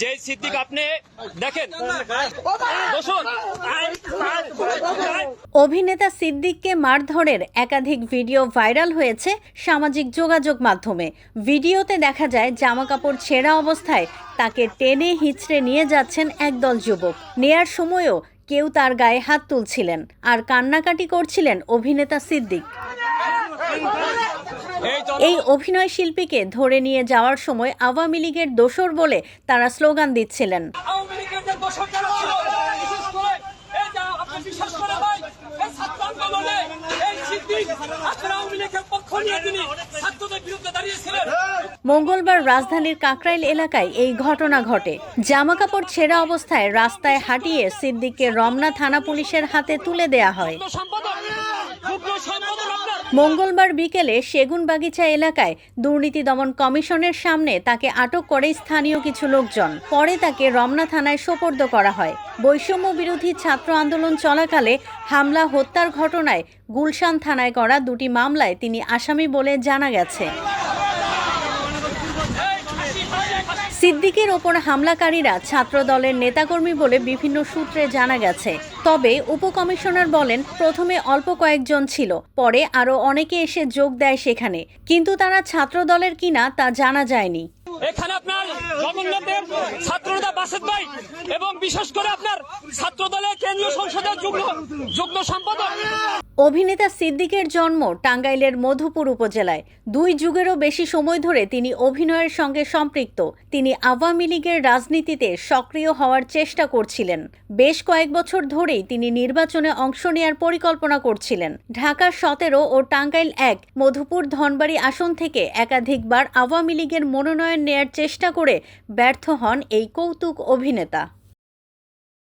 যে সিদ্দিক, আপনি দেখেন। বসুন। অভিনেতা সিদ্দিককে মারধরের একাধিক ভিডিও ভাইরাল হয়েছে সামাজিক যোগাযোগ মাধ্যমে। ভিডিওতে দেখা যায়, জামাকাপড় ছেঁড়া অবস্থায় তাকে টেনে হিচড়ে নিয়ে যাচ্ছেন একদল যুবক। নেয়ার সময়ও কেউ তার গায়ে হাত তুলছিলেন আর কান্নাকাটি করছিলেন অভিনেতা সিদ্দিক। এই অভিনয় শিল্পীকে ধরে নিয়ে যাওয়ার সময় আওয়ামী লীগের দোসর বলে তারা স্লোগান দিচ্ছিলেন। মঙ্গলবার রাজধানীর কাকরাইল এলাকায় এই ঘটনা ঘটে। জামাকাপড় ছেঁড়া অবস্থায় রাস্তায় হাঁটিয়ে সিদ্দিককে রমনা থানা পুলিশের হাতে তুলে দেয়া হয়। মঙ্গলবার বিকেলে সেগুনবাগিচা এলাকায় দুর্নীতি দমন কমিশনের সামনে তাকে আটক করে স্থানীয় কিছু লোকজন। পরে তাকে রমনা থানায় সোপর্দ করা হয়। বৈষম্য বিরোধী ছাত্র আন্দোলন চলাকালে হামলা, হত্যার ঘটনায় গুলশান থানায় করা দুটি মামলায় তিনি আসামি বলে জানা গেছে। সিদ্দিকের ওপর হামলাকারীরা ছাত্র দলের নেতাকর্মী বলে বিভিন্ন সূত্রে জানা গেছে। তবে উপকমিশনার বলেন, প্রথমে অল্প কয়েকজন ছিল, পরে আরও অনেকে এসে যোগ দেয় সেখানে। কিন্তু তারা ছাত্র দলের কিনা তা জানা যায়নি। এখানে আপনার জগন্নাথের ছাত্রনেতা বাসেদ ভাই এবং বিশেষ করে আপনার ছাত্র দলের কেন্দ্রীয় সংসদের যুগ্ম যুগ্ম সম্পাদক অভিনেতা সিদ্দিকের জন্ম টাঙ্গাইলের মধুপুর উপজেলায়। দুই যুগেরও বেশি সময় ধরে তিনি অভিনয়ের সঙ্গে সম্পৃক্ত। তিনি আওয়ামী লীগের রাজনীতিতে সক্রিয় হওয়ার চেষ্টা করছিলেন। বেশ কয়েক বছর ধরেই তিনি নির্বাচনে অংশ নেয়ার পরিকল্পনা করছিলেন। ঢাকা সতেরো ও টাঙ্গাইল এক মধুপুর ধনবাড়ি আসন থেকে একাধিকবার আওয়ামী লীগের মনোনয়ন নেয়ার চেষ্টা করে ব্যর্থ হন এই কৌতুক অভিনেতা।